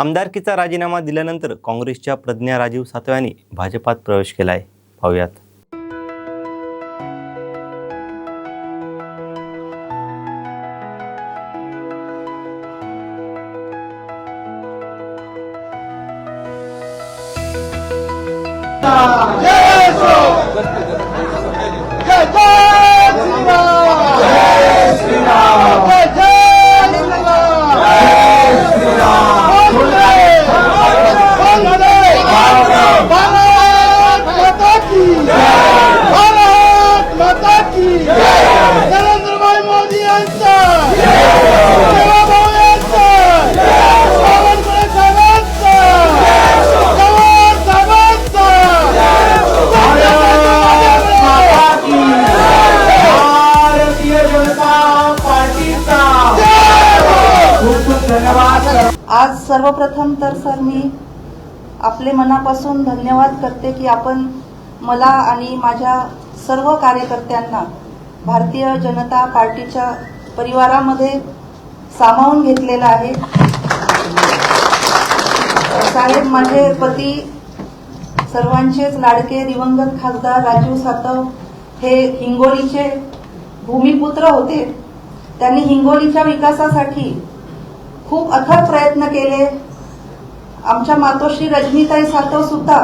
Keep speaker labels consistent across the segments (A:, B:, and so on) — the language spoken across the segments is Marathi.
A: आमदारकीचा राजीनामा दिल्यानंतर काँग्रेसच्या प्रज्ञा राजीव सातव यांनी भाजपात प्रवेश केला आहे पाहूयात.
B: आज सर्वप्रथम तर सर मी आपले मनापासून धन्यवाद करते की आपण मला आणि माझ्या सर्व कार्यकर्त्यांना भारतीय जनता पार्टीच्या परिवारामध्ये सामावून घेतलेलं आहे. साहेब माझे पती सर्वांचेच लाडके दिवंगत खासदार राजीव सातव हे हिंगोलीचे भूमिपुत्र होते. त्यांनी हिंगोलीच्या विकासासाठी खूप अथक प्रयत्न केले. आमच्या मातोश्री रजनीताई सातव सुद्धा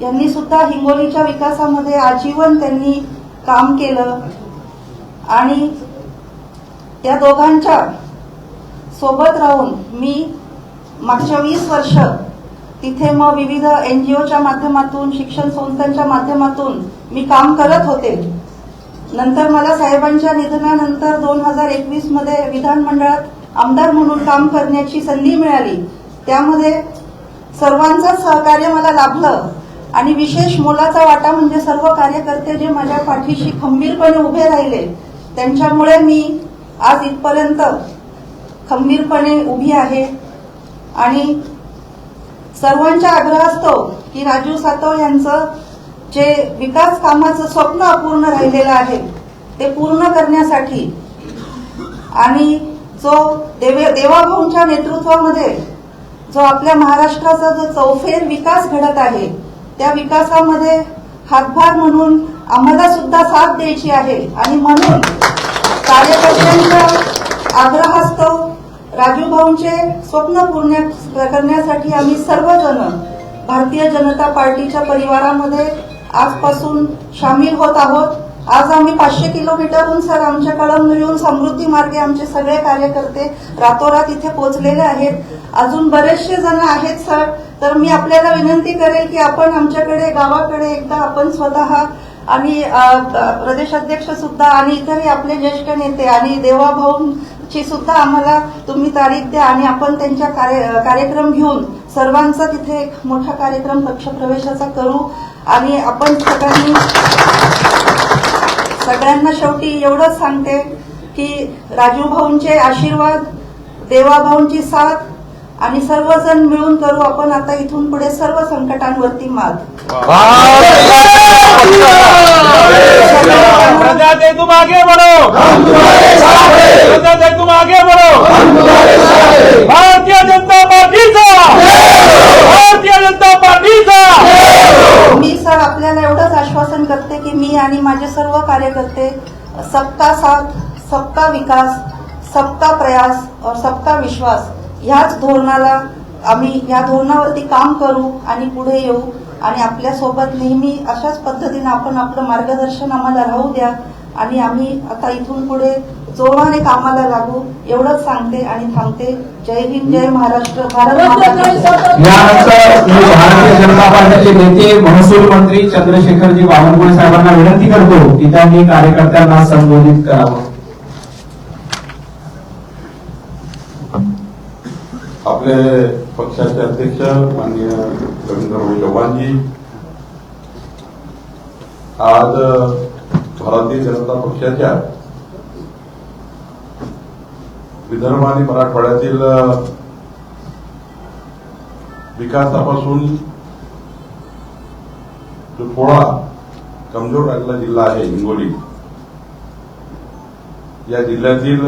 B: यांनी सुद्धा हिंगोलीच्या विकासामध्ये आजीवन त्यांनी काम केलं. आणि त्या दोघांच्या सोबत राहून मी मागच्या वीस वर्ष तिथे मग विविध एन जी ओच्या माध्यमातून शिक्षण संस्थांच्या माध्यमातून मी काम करत होते. नंतर मला साहेबांच्या निधनानंतर दोन हजार एकवीसमध्ये विधानमंडळात आमदार म्हणून काम करण्याची संधी मिळाली. त्यामध्ये सर्वांचं सहकार्य मला लाभलं. आणि विशेष मोलाचा वाटा म्हणजे सर्व कार्यकर्ते जे माझ्या पाठीशी खंबीरपणे उभे राहिले त्यांच्यामुळे मी आज इथपर्यंत खंबीरपणे उभी आहे. आणि सर्वांच्या असतो की राजू सातव यांचं जे विकास कामाचं स्वप्न अपूर्ण राहिलेलं आहे ते पूर्ण करण्यासाठी आणि जो देवे देवाभाऊंच्या नेतृत्वामध्ये जो आपल्या महाराष्ट्राचा जो चौफेर विकास घडत आहे त्या विकासामध्ये हातभार म्हणून आम्हाला सुद्धा साथ द्यायची आहे. आणि म्हणून कार्यकर्त्यांच्या आग्रहास्तव राजूभाऊंचे स्वप्न पूर्ण करण्यासाठी आम्ही सर्वजण भारतीय जनता पार्टीच्या परिवारामध्ये आजपासून सामील होत आहोत. आज आम्ही पाचशे किलोमीटरहून सर आमच्या मिळून समृद्धी मार्गे आमचे सगळे कार्यकर्ते रातोरात इथे पोहोचलेले आहेत. अजून बरेचसे जण आहेत सर. तर मी आपल्याला विनंती करेल की आपण आमच्याकडे गावाकडे एकदा आपण स्वतः आणि प्रदेशाध्यक्ष सुद्धा आणि इतरही आपले ज्येष्ठ नेते आणि देवाभाऊंची सुद्धा आम्हाला तुम्ही तारीख द्या आणि आपण त्यांच्या कार्य- कार्यक्रम घेऊन सर्वांचा तिथे एक मोठा कार्यक्रम पक्षप्रवेशाचा करू. आणि आपण सगळ्यांनी सगळ्यांना शेवटी एवढंच सांगते की राजू भाऊंचे आशीर्वाद देवाभाऊंची साथ आणि सर्वजण मिळून करू आपण आता इथून पुढे सर्व संकटांवरती मात.
C: तुम आगे बढ़ो तुम आगे बढ़ो भारतीय जनता पार्टीचा! भारतीय जनता पार्टीचा!
B: मी सर आपल्याला एवढंच आश्वासन करते की मी आणि माझे सर्व कार्यकर्ते सबका साथ सबका विकास सबका प्रयास और सबका विश्वास ह्याच धोरणाला आम्ही या धोरणावरती काम करू आणि पुढे येऊ आणि आपल्यासोबत नेहमी अशाच पद्धतीने आपण आपलं मार्गदर्शन आम्हाला राहू द्या आणि आम्ही आता इथून पुढे जोराने कामाला लागू एवढंच सांगते आणि थांबते. जय हिंद जय महाराष्ट्र
D: भारतीय जनता पार्टीचे नेते महसूल मंत्री चंद्रशेखरजी बावनकुळे साहेबांना विनंती करतो की त्यांनी कार्यकर्त्यांना संबोधित करावं.
E: आपले पक्षाचे अध्यक्ष माननीय रवींद्रभाई चव्हाणजी आज भारतीय जनता पक्षाच्या विदर्भ आणि मराठवाड्यातील विकासापासून जो थोडा कमजोर राहिलेला जिल्हा आहे हिंगोली या जिल्ह्यातील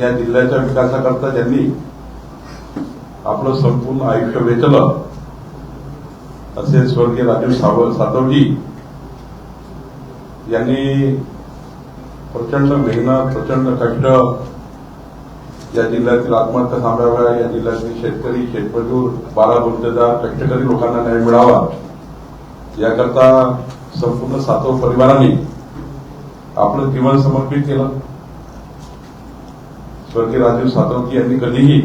E: या जिल्ह्याच्या विकासाकरता ज्यांनी आपलं संपूर्ण आयुष्य वेचलं असे स्वर्गीय राजीव साव सातवजी यांनी प्रचंड मेहनत प्रचंड कष्ट. या जिल्ह्यातील आत्महत्या थांबाव्या या जिल्ह्यातील शेतकरी शेतमजूर बारा गुंतदार कष्टकरी लोकांना न्याय मिळावा. याकरता संपूर्ण सातव परिवारांनी आपलं जीवन समर्पित केलं. स्वर्गीय राजीव सातवकी यांनी कधीही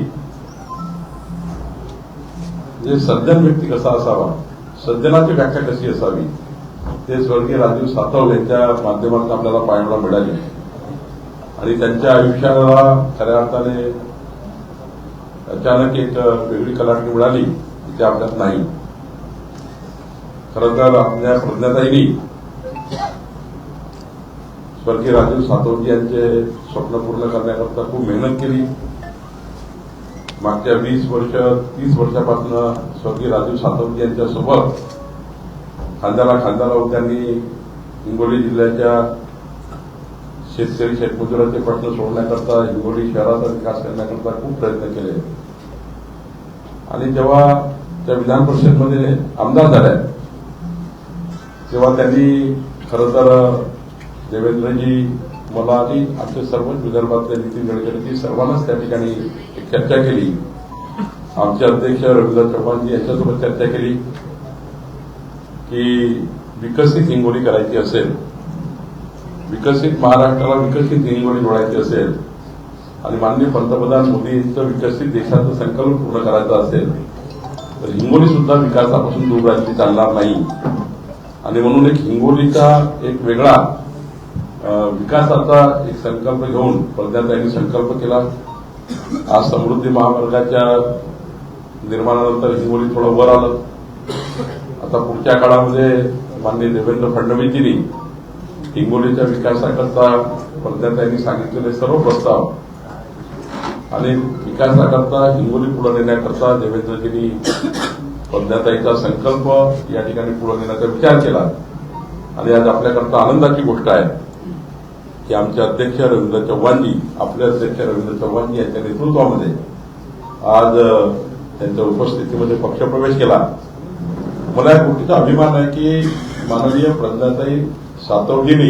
E: जे सज्जन व्यक्ती कसा असावा सज्जनाची व्याख्या कशी असावी ते स्वर्गीय राजीव सातव यांच्या माध्यमातून आपल्याला पाहायला मिळाले. आणि त्यांच्या आयुष्याला खऱ्या अर्थाने अचानक एक वेगळी कलाटणी मिळाली ती आपल्यात नाही. खरं तर आपल्या प्रज्ञाताईनी स्वर्गीय राजीव सातवजी यांचे स्वप्न पूर्ण करण्याकरता खूप मेहनत केली. मागच्या वीस वर्ष तीस वर्षापासून स्वर्गीय राजीव सातवजी यांच्यासोबत खांद्याला खांदा लावून त्यांनी हिंगोली जिल्ह्याच्या शेतकरी शेतमजुराचे प्रश्न सोडण्याकरता हिंगोली शहराचा विकास करण्याकरता खूप प्रयत्न केले. आणि जेव्हा त्या विधान परिषदमध्ये आमदार झाल्या तेव्हा त्यांनी खरं तर देवेंद्रजी मला आणि आमचे सर्वच विदर्भातले नितीन गडकरीजी सर्वांनाच त्या ठिकाणी चर्चा केली. आमचे अध्यक्ष रवींद्र चव्हाणजी यांच्यासोबत चर्चा केली. की विकसित हिंगोली करायची असेल विकसित महाराष्ट्राला विकसित हिंगोली जोडायची असेल आणि माननीय पंतप्रधान मोदींचं विकसित देशाचं संकल्प पूर्ण करायचं असेल तर हिंगोली सुद्धा विकासापासून दूर राहिली चालणार नाही. आणि म्हणून एक हिंगोलीचा एक वेगळा विकासाचा एक संकल्प घेऊन प्रज्ञाताईंनी संकल्प केला. आज समृद्धी महामार्गाच्या निर्माणानंतर हिंगोली थोडं वर आलं. आता पुढच्या काळामध्ये माननीय देवेंद्र फडणवीसजींनी हिंगोलीच्या विकासाकरता प्रज्ञाताईंनी सांगितलेले सर्व प्रस्ताव आणि विकासाकरता हिंगोली पुढे नेण्याकरता देवेंद्रजींनी प्रज्ञाताईचा संकल्प या ठिकाणी पुढे नेण्याचा विचार केला. आणि आज आपल्याकरता आनंदाची गोष्ट आहे की आमचे अध्यक्ष रवींद्र चव्हाणजी आपले अध्यक्ष रवींद्र चव्हाणजी यांच्या नेतृत्वामध्ये आज त्यांच्या उपस्थितीमध्ये पक्षप्रवेश केला. मला या गोष्टीचा अभिमान आहे की माननीय प्रज्ञाताई सातवडीने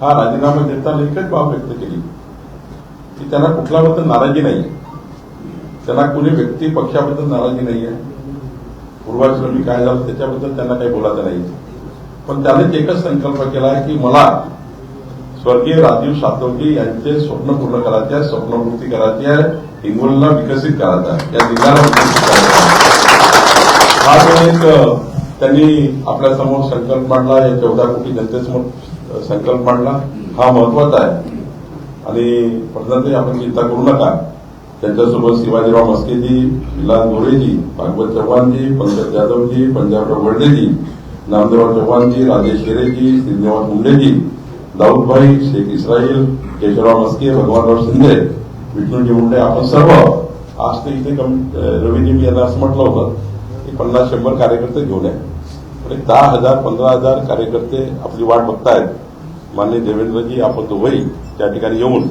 E: हा राजीनामा देताना एकच बाब व्यक्त केली. की त्यांना कुठल्याबद्दल नाराजी नाही त्यांना कुणी व्यक्ती पक्षाबद्दल नाराजी नाही आहे पूर्वाश्रमी काय झालं त्याच्याबद्दल त्यांना काही बोलायचं नाही पण त्याने एकच संकल्प केला आहे की मला स्वर्गीय राजीव सातवजी यांचे स्वप्न पूर्ण करायचे आहे स्वप्नपूर्ती करायची आहे हिंगोलीला विकसित करायचा आहे. या जिल्ह्याला आज एक त्यांनी आपल्यासमोर संकल्प मांडला या चौदा कोटी जनतेसमोर संकल्प मांडला. हा महत्त्वाचा आहे. आणि प्रधानमंत्री आपण चिंता करू नका. त्यांच्यासोबत शिवाजीराव मस्केजी विलास गोरेजी भागवत चव्हाणजी पंकज जाधवजी पंजाबराव वर्डेजी नामदेवराव चव्हाणजी राजेश हिरेजी श्रीनिवास मुंडेजी दाऊदभाई शेख इस्राईल केशवराव मस्के भगवानराव शिंदे विष्णूजी मुंडे आपण सर्व. आज ते इथे रवीजी मी यांना असं म्हटलं होतं. पन्नास शंभर कार्यकर्ते घेऊन आहे. पण एक दहा हजार पंधरा हजार कार्यकर्ते आपली वाट बघतायत. माननीय देवेंद्रजी आपण दुबई त्या ठिकाणी येऊन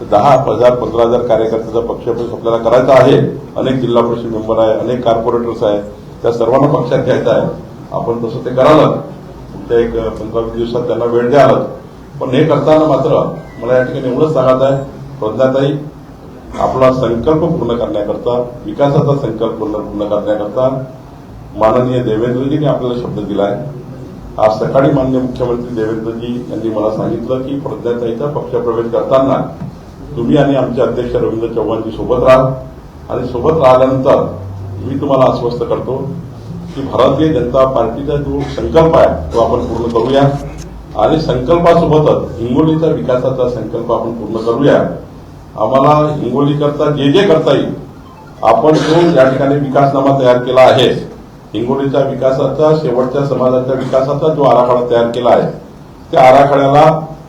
E: तर दहा हजार पंधरा हजार कार्यकर्त्याचा पक्षप्रवेश आपल्याला करायचा आहे. अनेक जिल्हा परिषद मेंबर आहे अनेक कॉर्पोरेटर्स आहे. त्या सर्वांना पक्षात घ्यायचं आहे. आपण तसं ते कराल पुढच्या एक पंधरा वीस दिवसात त्यांना वेळ द्याल पण हे करताना मात्र मला या ठिकाणी एवढंच सांगत आहे. प्रज्ञाताई आपला संकल्प पूर्ण करण्याकरता विकासाचा संकल्प पूर्ण पूर्ण करण्याकरता माननीय देवेंद्रजींनी आपल्याला शब्द दिलाय. आज सकाळी माननीय मुख्यमंत्री देवेंद्रजी यांनी मला सांगितलं की प्रज्ञाताईचा पक्षप्रवेश करताना तुम्ही आणि आमचे अध्यक्ष रवींद्र चव्हाणजी सोबत राहा. आणि सोबत राहिल्यानंतर मी तुम्हाला आश्वस्त करतो की भारतीय जनता पार्टीचा जो संकल्प आहे तो आपण पूर्ण करूया. आणि संकल्पासोबतच हिंगोलीचा विकासाचा संकल्प आपण पूर्ण करूया. आम्हाला हिंगोलीकरता जे जे करता येईल आपण जो या ठिकाणी विकासनामा तयार केला आहे. हिंगोलीच्या विकासाचा शेवटच्या समाजाच्या विकासाचा जो आराखडा तयार केला आहे त्या आराखड्याला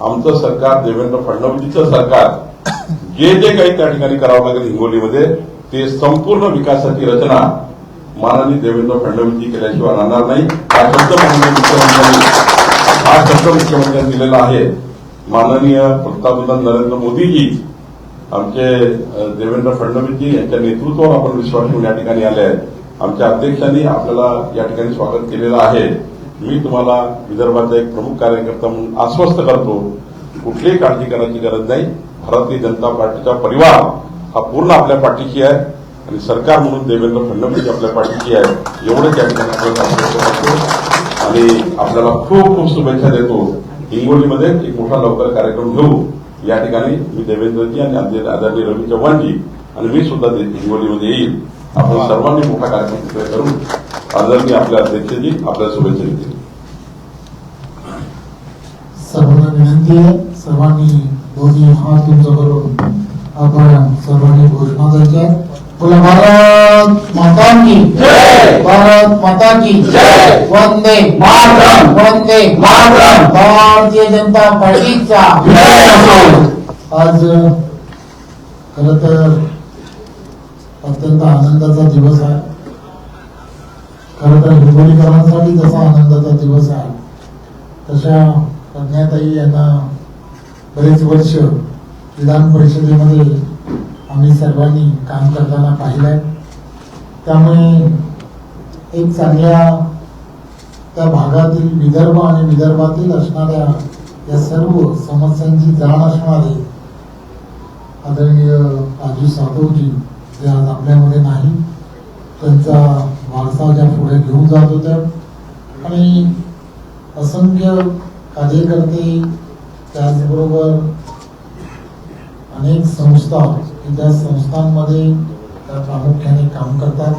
E: आमचं सरकार देवेंद्र फडणवीसचं सरकार जे जे काही त्या ठिकाणी करावं लागेल हिंगोलीमध्ये ते संपूर्ण विकासाची रचना माननीय देवेंद्र फडणवीसजी केल्याशिवाय राहणार नाही. हा शब्द माननीय मुख्यमंत्र्यांनी हा शब्द मुख्यमंत्र्यांनी दिलेला आहे. माननीय पंतप्रधान नरेंद्र मोदीजी आमचे देवेंद्र फडणवीसजी यांच्या नेतृत्वावर आपण विश्वास ठेवून या ठिकाणी आले आहेत. आमच्या अध्यक्षांनी आपल्याला या ठिकाणी स्वागत केलेलं आहे. मी तुम्हाला विदर्भाचा एक प्रमुख कार्यकर्ता म्हणून आश्वस्त करतो कुठलीही काळजी करण्याची गरज नाही. भारतीय जनता पार्टीचा परिवार हा पूर्ण आपल्या पाठीशी आहे आणि सरकार म्हणून देवेंद्र फडणवीस आपल्या पाठीशी आहे. एवढंच या ठिकाणी आणि आपल्याला खूप खूप शुभेच्छा देतो. हिंगोलीमध्ये एक मोठा लवकर कार्यक्रम घेऊ. या ठिकाणी मी देवेंद्रजी आणि आदरणीय रवी चव्हाणजी आणि मी सुद्धा हिंगोलीमध्ये येईल. आपण सर्वांनी मोठा कार्यक्रम तिकडे करू आदरणीय आपल्या अध्यक्षजी आपल्या शुभेच्छा देतील
F: सर्वांना विनंती आहे. सर्वांनी दोन्ही हात उंच करून आपण सर्वांनी घोषणा आहे बोला भारत माता की भारत माता की वंदे
D: मातरम.
F: वंदे
D: मातरम.
F: भारतीय जनता पार्टीचा आज खर तर अत्यंत आनंदाचा दिवस आहे. खर तर हिंगोलीकरांसाठी जसा आनंदाचा दिवस आहे तशा प्रज्ञाताई यांना बरेच वर्ष विधान परिषदेमध्ये आम्ही सर्वांनी काम करताना पाहिलंय. त्यामुळे एक चांगल्या त्या भागातील विदर्भ आणि विदर्भातील असणाऱ्या या सर्व समस्यांची जाण असणारे आदरणीय राजू साधवजी जे आज आपल्यामध्ये नाही. त्यांचा वारसा ज्या पुढे घेऊन जात होत्या. आणि असंख्य कार्यकर्ते त्याचबरोबर अनेक संस्था त्या ज्या संस्थांमध्ये त्या प्रामुख्याने काम करतात.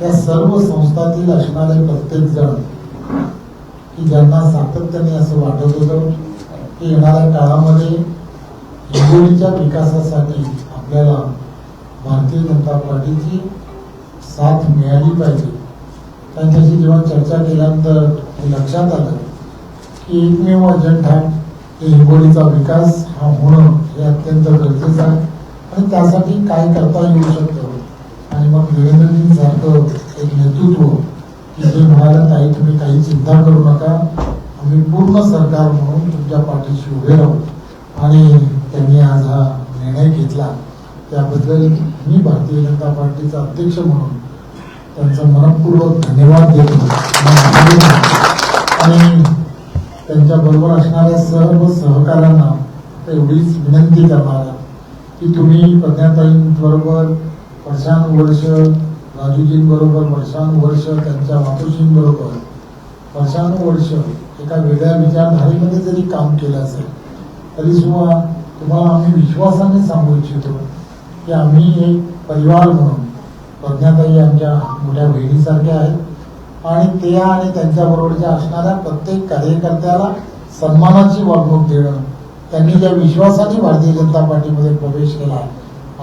F: त्या सर्व संस्थातील असणारे प्रत्येक जण की ज्यांना सातत्याने असं वाटत होतं की येणाऱ्या काळामध्ये हिंगोलीच्या विकासासाठी आपल्याला भारतीय जनता पार्टीची साथ मिळाली पाहिजे. त्यांच्याशी जेव्हा चर्चा केल्यानंतर हे लक्षात आलं की एकमेव अजेंडा की हिंगोलीचा विकास हा होणं हे अत्यंत गरजेचं आहे. आणि त्यासाठी काय करता येऊ शकतं? आणि मग देवेंद्रजींसारखं एक नेतृत्व की जे म्हणाले ताई तुम्ही काही चिंता करू नका. आम्ही पूर्ण सरकार म्हणून तुमच्या पाठीशी उभे राहू. आणि त्यांनी आज हा निर्णय घेतला. त्याबद्दल मी भारतीय जनता पार्टीचा अध्यक्ष म्हणून त्यांचा मनपूर्वक धन्यवाद देतो आणि त्यांच्या बरोबर असणाऱ्या सर्व सहकाऱ्यांना एवढीच विनंती करणार की तुम्ही प्रज्ञाताईंबरोबर वर्षानुवर्ष राजूजींबरोबर वर्षानुवर्ष त्यांच्या मातोश्रींबरोबर वर्षानुवर्ष एका वेगळ्या विचारधारेमध्ये जरी काम केलं असेल तरी सुद्धा तुम्हाला आम्ही विश्वासाने सांगू इच्छितो की आम्ही एक परिवार म्हणून प्रज्ञाताई आमच्या मोठ्या बहिणीसारख्या आहेत. आणि ते आणि त्यांच्याबरोबरच्या असणाऱ्या प्रत्येक कार्यकर्त्याला सन्मानाची वागणूक देणं त्यांनी ज्या विश्वासाने भारतीय जनता पार्टीमध्ये प्रवेश केला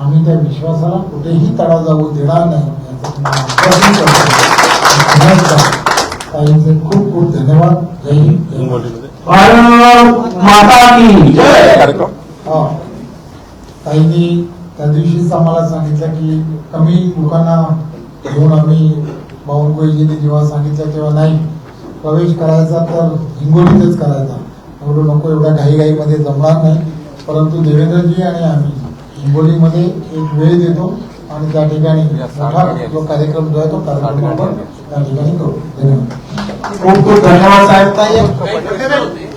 F: आम्ही त्या विश्वासाला कुठेही तडा जाऊ देणार नाही खूप खूप धन्यवाद. जय हिंद.
D: माता की.
F: ताईंनी त्या दिवशीच आम्हाला सांगितलं की कमी लोकांना घेऊन आम्ही बावनकुळेजींनी जेव्हा सांगितलं तेव्हा नाही प्रवेश करायचा तर हिंगोलीतच करायचा. एवढं नको एवढ्या घाईघाईमध्ये जमणार नाही. परंतु देवेंद्रजी आणि आम्ही हिंगोलीमध्ये एक वेळ देतो आणि त्या ठिकाणी मोठा जो कार्यक्रम जो आहे तो कार्यक्रम आपण त्या ठिकाणी करू. धन्यवाद.
D: खूप खूप धन्यवाद साहेब.